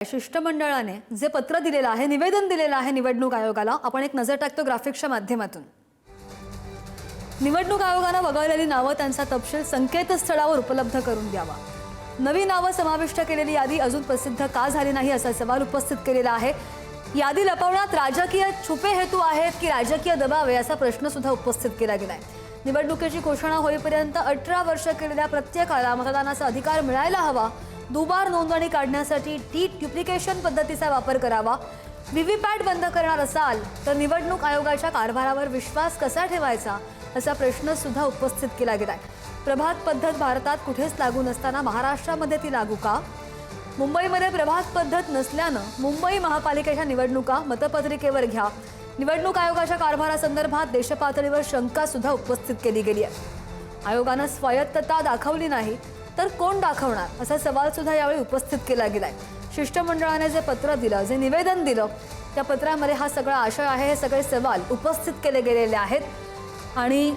शिष्टमंडळाने जे पत्र दिलेलं आहे निवेदन दिलेलं आहे निवडणूक आयोगाला आपण एक नजर टाकतो ग्राफिक्सच्या माध्यमातून. निवडणूक आयोगानं वगळलेली नावं त्यांचा तपशील संकेतस्थळावर उपलब्ध करून द्यावा. नवी नावं समाविष्ट केलेली यादी अजून प्रसिद्ध का झाली नाही असा सवाल उपस्थित केलेला आहे. यादी लपवण्यात राजकीय छुपे हेतू आहेत की राजकीय दबाव आहे असा प्रश्न सुद्धा उपस्थित केला गेलाय. निवडणुकीची घोषणा होईपर्यंत अठरा वर्ष केलेल्या प्रत्येकाला मतदानाचा अधिकार मिळायला हवा दुबार नोंदणी काढण्यासाठी टी ड्युप्लिकेशन पद्धतीचा वापर करावा. व्हीव्हीपॅट बंद करणार असाल तर निवडणूक आयोगाच्या कारभारावर विश्वास कसा ठेवायचा? असा प्रश्न सुद्धा उपस्थित केला गेलाय. प्रभात पद्धत भारतात कुठेच लागू नसताना महाराष्ट्रामध्ये ती लागू का? मुंबईमध्ये प्रभात पद्धत नसल्यानं मुंबई महापालिकेच्या निवडणुका मतपत्रिकेवर घ्या. निवडणूक आयोगाच्या कारभारासंदर्भात देशपातळीवर शंका सुद्धा उपस्थित केली गेली आहे. आयोगानं स्वायत्तता दाखवली नाही तर कोण दाखवणार? असा सवाल सुद्धा यावेळी उपस्थित केला गेलाय. शिष्टमंडळाने जे पत्र दिलं जे निवेदन दिलं त्या पत्रामध्ये हा सगळा आशय आहे हे सगळे सवाल उपस्थित केले गेलेले आहेत. आणि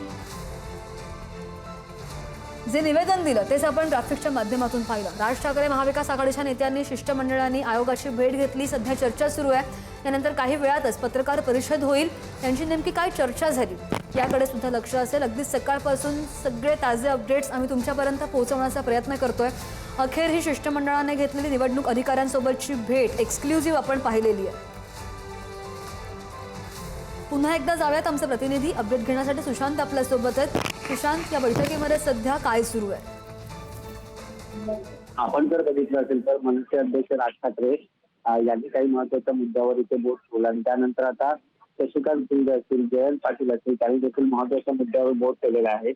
जे निवेदन दिलं तेच आपण ग्राफिक्सच्या माध्यमातून पाहिलं. राज ठाकरे महाविकास आघाडीच्या नेत्यांनी शिष्टमंडळाने आयोगाची भेट घेतली. सध्या चर्चा सुरू आहे. त्यानंतर काही वेळातच पत्रकार परिषद होईल. त्यांची नेमकी काय चर्चा झाली? याकडे सुद्धा लक्ष असेल. अगदी सकाळपासून सगळे ताजे अपडेट्स आम्ही तुमच्यापर्यंत पोहोचवण्याचा प्रयत्न करतोय. अखेर ही शिष्टमंडळाने घेतलेली निवडणूक अधिकाऱ्यांसोबतची भेट एक्सक्लुझिव्ह आपण पाहिलेली आहे. पुन्हा एकदा जाऊयात आमचे प्रतिनिधी. अपडेट घेण्यासाठी सुशांत आपल्यासोबत आहेत. सुशांत या बैठकीमध्ये सध्या काय सुरू आहे? आपण जर बघितलं असेल तर मनसे अध्यक्ष राज ठाकरे यांनी काही महत्त्वाच्या मुद्द्यावर इथे बोट ठेवला आणि त्यानंतर आता शशिकांत शिंदे असतील जयंत पाटील असतील त्यांनी देखील महत्त्वाच्या मुद्द्यावर बोध केलेला आहे.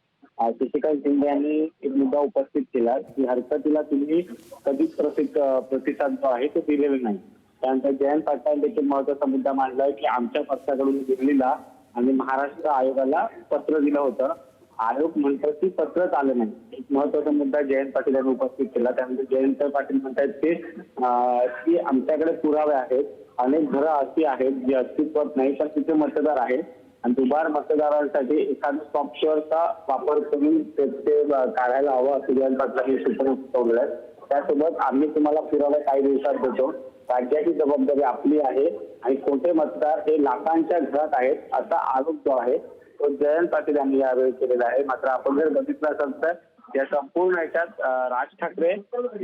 शशिकांत शिंदे यांनी एक मुद्दा उपस्थित केला की हरकतीला तुम्ही कधीच प्रसिद्ध प्रतिसाद जो आहे तो दिलेला नाही. त्यानंतर जयंत पाटील देखील महत्त्वाचा मुद्दा मांडला की आमच्या पक्षाकडून दिल्लीला आणि महाराष्ट्र आयोगाला पत्र दिलं होतं. आयोग म्हणतात की पत्रच आलं नाही. एक महत्त्वाचा मुद्दा जयंत पाटील यांनी उपस्थित केला. त्यानंतर जयंत पाटील म्हणतात की की आमच्याकडे पुरावे आहेत. अनेक घरं अशी आहेत जी अस्तित्वात नाही पण तिथे मतदार आहेत. आणि दुबार मतदारांसाठी एखाद्या सॉफ्टवेअरचा वापर करून ते काढायला हवं असं जयंत पाटलांनी सूचना सुचवलेल्या आहेत. त्यासोबत आम्ही तुम्हाला पुरावे काही दिवसात देतो. राज्याची जबाबदारी आपली आहे. आणि खोटे मतदार हे लाखांच्या घरात आहेत असा आरोप जो आहे तो जयंत पाटील यांनी यावेळी केलेला आहे. मात्र आपण जर बघितलं असेल तर या संपूर्ण याच्यात राज ठाकरे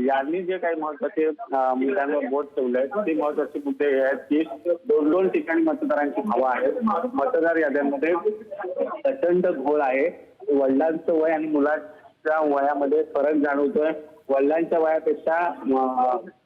यांनी जे काही महत्त्वाचे मुद्द्यांवर बोट ठेवले आहेत ते महत्त्वाचे मुद्दे हे आहेत की दोन दोन ठिकाणी मतदारांची हवा आहे. मतदार याद्यांमध्ये प्रचंड घोळ आहे. वडिलांचं वय आणि मुलाच्या वयामध्ये फरक जाणवतोय. वडिलांच्या वयापेक्षा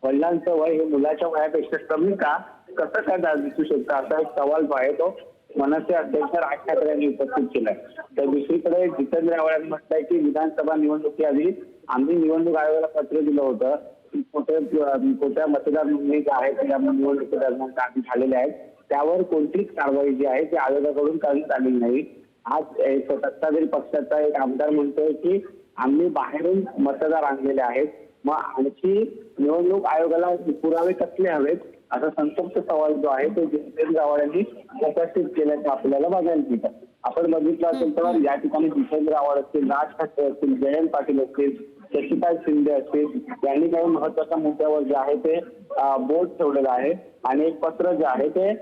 वडिलांचं वय हे मुलाच्या वयापेक्षा कमी का? कसं काय दिसू शकतं? असा एक सवाल जो आहे तो मनसे अध्यक्ष राज ठाकरे यांनी उपस्थित केलाय. तर दुसरीकडे जितेंद्र आव्हाड म्हटलंय की विधानसभा निवडणुकीआधी आम्ही निवडणूक आयोगाला पत्र दिलं होतं की कोठे कोणत्या मतदार नोंदणी ज्या आहेत त्या निवडणुकी दरम्यान काही झालेल्या आहेत. त्यावर कोणतीच कारवाई जी आहे ती आयोगाकडून करण्यात आलेली नाही. आज सत्ताधारी पक्षाचा एक आमदार म्हणतोय की आम्ही बाहेरून मतदार आणलेले आहेत. मग आणखी निवडणूक आयोगाला पुरावे कसले हवेत? असा संतप्त सवाल जो आहे तो जितेंद्र आव्हाड यांनी उपस्थित केल्याचं आपल्याला बघायला मिळतं. आपण बघितलं असेल तर या ठिकाणी जितेंद्र आव्हाड असतील राज ठाकरे असतील जयंत पाटील असतील शशिपाल शिंदे असतील यांनी काही महत्त्वाच्या मुद्द्यावर जे आहे ते बोर्ड बोट ठेवलेलं आहे. आणि एक पत्र जे आहे ते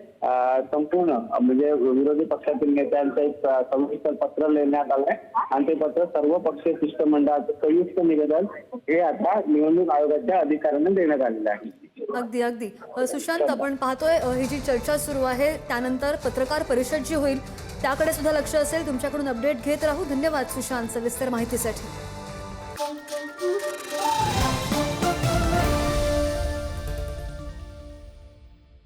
संपूर्ण म्हणजे विरोधी पक्षातील नेत्यांचं एक संविस्तर सविस्तर पत्र लिहिण्यात आलंय. आणि ते पत्र सर्व पक्षीय शिष्टमंडळाचं संयुक्त निवेदन हे आता निवडणूक आयोगाच्या अधिकाऱ्यांना देण्यात आलेलं आहे. अगदी अगदी. सुशांत आपण पाहतोय ही जी चर्चा सुरू आहे त्यानंतर पत्रकार परिषद जी होईल त्याकडे सुद्धा लक्ष असेल. तुमच्याकडून अपडेट घेत राहू. धन्यवाद सुशांत सविस्तर माहितीसाठी.